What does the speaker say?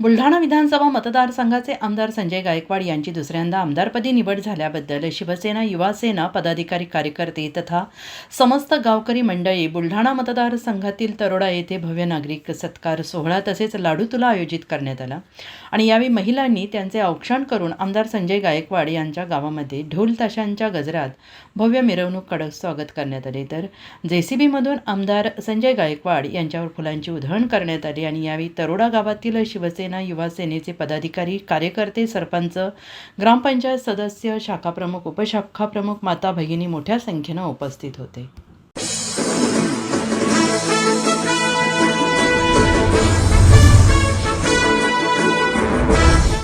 बुलढाणा विधानसभा मतदारसंघाचे आमदार संजय गायकवाड यांची दुसऱ्यांदा आमदारपदी निवड झाल्याबद्दल शिवसेना युवासेना पदाधिकारी कार्यकर्ते तथा समस्त गावकरी मंडळी बुलढाणा मतदारसंघातील तरोडा येथे भव्य नागरिक सत्कार सोहळा तसेच लाडू तुला आयोजित करण्यात आला. आणि यावेळी महिलांनी त्यांचे औक्षण करून आमदार संजय गायकवाड यांच्या गावामध्ये ढोल ताशांच्या गजरात भव्य मिरवणूक कडक स्वागत करण्यात आले. तर जे सी बीमधून आमदार संजय गायकवाड यांच्यावर फुलांची उधळण करण्यात आली आणि यावेळी तरोडा गावातील शिवसेना युवा सेनेचे पदाधिकारी कार्यकर्ते सरपंच ग्रामपंचायत सदस्य शाखाप्रमुख उपशाखाप्रमुख माता भगिनी मोठ्या संख्येनं उपस्थित होते.